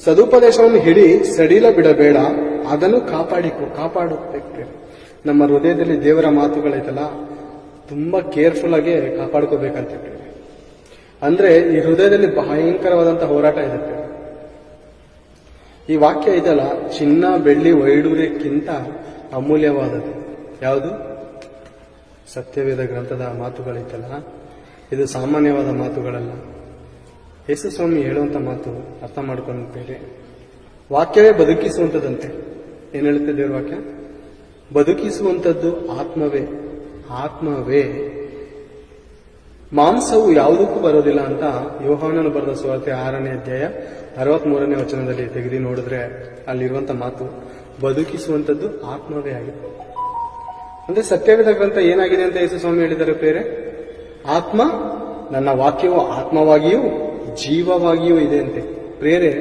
ಸದುಪದೇಶವನ್ನು ಹಿಡಿ ಸಡಿಲ ಬಿಡಬೇಡ, ಅದನ್ನು ಕಾಪಾಡಿಕೊ ಕಾಪಾಡುತ್ತೆ ನಮ್ಮ ಹೃದಯದಲ್ಲಿ ದೇವರ ಮಾತುಗಳೈತಲ್ಲ ತುಂಬಾ ಕೇರ್ಫುಲ್ ಆಗಿ ಕಾಪಾಡ್ಕೋಬೇಕಂತ. ಅಂದ್ರೆ ಈ ಹೃದಯದಲ್ಲಿ ಭಯಂಕರವಾದಂತಹ ಹೋರಾಟ ಇದೆ. ಈ ವಾಕ್ಯ ಇದಲ್ಲ ಚಿನ್ನ, ಬೆಳ್ಳಿ, ವೈಡೂರ್ಯಕ್ಕಿಂತ ಅಮೂಲ್ಯವಾದದ್ದು. ಯಾವುದು? ಸತ್ಯವೇದ ಗ್ರಂಥದ ಮಾತುಗಳೈತಲ್ಲ ಇದು ಸಾಮಾನ್ಯವಾದ ಮಾತುಗಳಲ್ಲ. ಯೇಸು ಸ್ವಾಮಿ ಹೇಳುವಂತ ಮಾತು ಅರ್ಥ ಮಾಡ್ಕೊಂಡು ಬೇರೆ ವಾಕ್ಯವೇ ಬದುಕಿಸುವಂಥದ್ದಂತೆ. ಏನ್ ಹೇಳುತ್ತೆ ದೇವ್ರ ವಾಕ್ಯ? ಬದುಕಿಸುವಂಥದ್ದು ಆತ್ಮವೇ ಆತ್ಮವೇ. ಮಾಂಸವು ಯಾವುದಕ್ಕೂ ಬರೋದಿಲ್ಲ ಅಂತ ಯೋಹಾನನು ಬರೆದ ಸುವಾರ್ತೆ ಆರನೇ ಅಧ್ಯಾಯ ಅರವತ್ ಮೂರನೇ ವಚನದಲ್ಲಿ ತೆಗೆದು ನೋಡಿದ್ರೆ ಅಲ್ಲಿರುವಂತ ಮಾತು, ಬದುಕಿಸುವಂಥದ್ದು ಆತ್ಮವೇ ಆಗಿದೆ ಅಂದ್ರೆ ಸತ್ಯವೇದ ಗ್ರಂಥ ಏನಾಗಿದೆ ಅಂತ ಯೇಸು ಸ್ವಾಮಿ ಹೇಳಿದ್ದಾರೆ ಪ್ರೇರೆ ಆತ್ಮ, ನನ್ನ ವಾಕ್ಯವು ಆತ್ಮವಾಗಿಯೂ ಜೀವವಾಗಿಯೂ ಇದೆ ಅಂತೆ. ಪ್ರೇರೆ